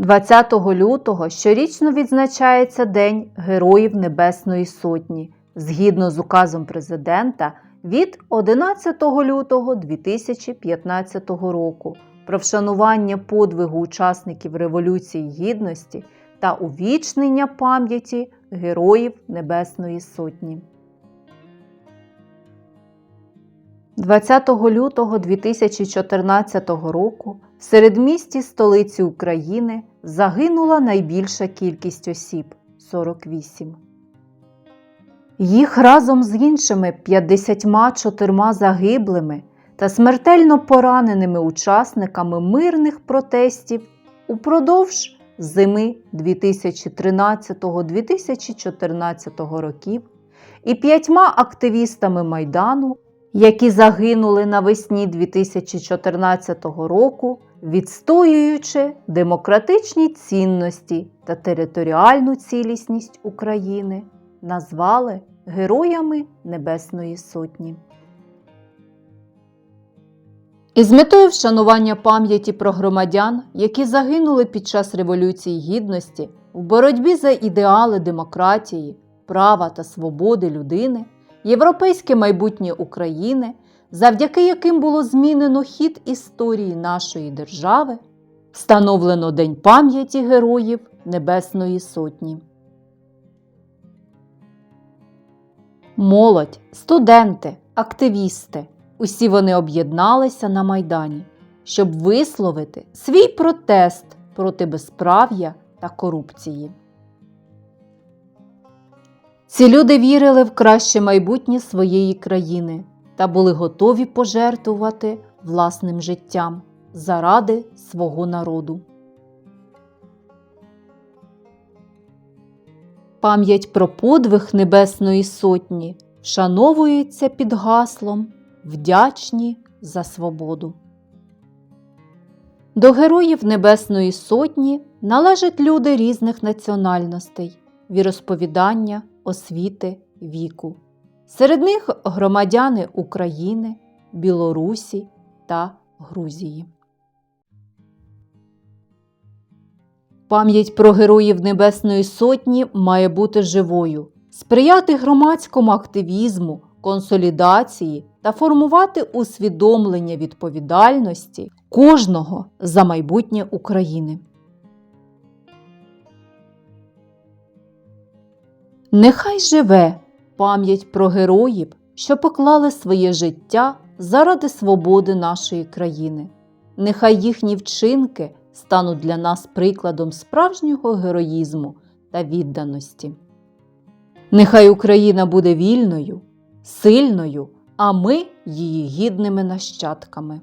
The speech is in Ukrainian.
20 лютого щорічно відзначається День Героїв Небесної Сотні згідно з указом президента від 11 лютого 2015 року про вшанування подвигу учасників Революції Гідності та увічнення пам'яті Героїв Небесної Сотні. 20 лютого 2014 року в середмісті столиці України загинула найбільша кількість осіб 48. Їх разом з іншими 54 загиблими та смертельно пораненими учасниками мирних протестів упродовж зими 2013-2014 років і п'ятьма активістами Майдану які загинули навесні 2014 року, відстоюючи демократичні цінності та територіальну цілісність України, назвали Героями Небесної Сотні. Із метою вшанування пам'яті про громадян, які загинули під час Революції Гідності в боротьбі за ідеали демократії, права та свободи людини європейське майбутнє України, завдяки яким було змінено хід історії нашої держави, встановлено День пам'яті Героїв Небесної Сотні. Молодь, студенти, активісти усі вони об'єдналися на Майдані, щоб висловити свій протест проти безправ'я та корупції. Ці люди вірили в краще майбутнє своєї країни та були готові пожертвувати власним життям заради свого народу. Пам'ять про подвиг Небесної Сотні вшановується під гаслом Вдячні за свободу. До героїв Небесної Сотні належать люди різних національностей, віросповідання, освіти, віку. Серед них громадяни України, Білорусі та Грузії. Пам'ять про героїв Небесної Сотні має бути живою, сприяти громадському активізму, консолідації та формувати усвідомлення відповідальності кожного за майбутнє України. Нехай живе пам'ять про героїв, що поклали своє життя заради свободи нашої країни. Нехай їхні вчинки стануть для нас прикладом справжнього героїзму та відданості. Нехай Україна буде вільною, сильною, а ми її гідними нащадками.